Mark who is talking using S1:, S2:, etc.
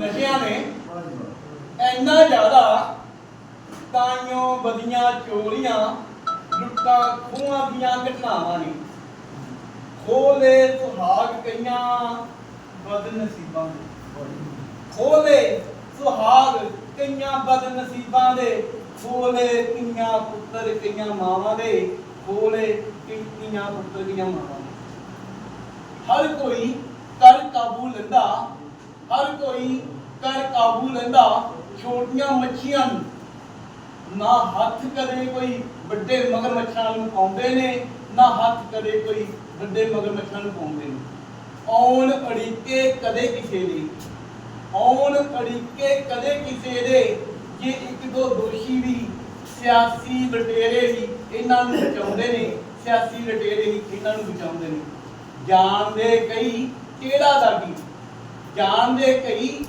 S1: ਨਸ਼ਿਆਂ ਨੇ ਇੰਨਾ ਜ਼ਿਆਦਾ ਤਾਈਓ ਵਧੀਆਂ ਚੋਰੀਆਂ, ਲੁੱਟਾਂ, ਖੋਹਾਂ ਦੀਆਂ ਘਟਨਾਵਾਂ ਨੇ। ਖੋਲੇ ਸੁਹਾਗ ਕਈਆਂ ਬਦਨਸੀਬਾਂ ਦੇ। ਖੋਲੇ ਸੁਹਾਗ ਕਈਆਂ ਬਦਨਸੀਬਾਂ ਦੇ। ਖੋਲੇ ਕਈਆਂ ਪੁੱਤਰ ਕਈਆਂ ਮਾਵਾਂ ਦੇ। ਖੋਲੇ ਕਈਆਂ ਪੁੱਤਰ ਕਈਆਂ ਮਾਵਾਂ ਦੇ। ਹਰ ਕੋਈ ਕਰ ਕਾਬੂ ਲੈਂਦਾ ਹਰ ਕੋਈ ਕਰ ਕਾਬੂ ਲੈਂਦਾ ਛੋਟੀਆਂ ਮੱਛੀਆਂ ਨੂੰ। ਨਾ ਹੱਥ ਕਦੇ ਕੋਈ ਵੱਡੇ ਮਗਰਮੱਛਾਂ ਨੂੰ ਪਾਉਂਦੇ ਨੇ, ਨਾ ਹੱਥ ਕਦੇ ਕੋਈ ਵੱਡੇ ਮਗਰਮੱਛਾਂ ਨੂੰ ਪਾਉਂਦੇ ਨੇ। ਔਣ ਅੜੀਕੇ ਕਦੇ ਕਿਸੇ ਦੇ। ਔਣ ਅੜੀਕੇ ਕਦੇ ਕਿਸੇ ਦੇ। ਜੇ ਇੱਕ ਦੋ ਦੋਸ਼ੀ ਵੀ ਸਿਆਸੀ ਲਟੇਰੇ ਵੀ ਇਹਨਾਂ ਨੂੰ ਬਚਾਉਂਦੇ ਨੇ, ਸਿਆਸੀ ਲਟੇਰੇ ਵੀ ਇਹਨਾਂ ਨੂੰ ਬਚਾਉਂਦੇ ਨੇ। ਜਾਣਦੇ ਕਈ ਕਿਹੜਾ ਦਾਗੀ ਜਾਣਦੇ ਕਈ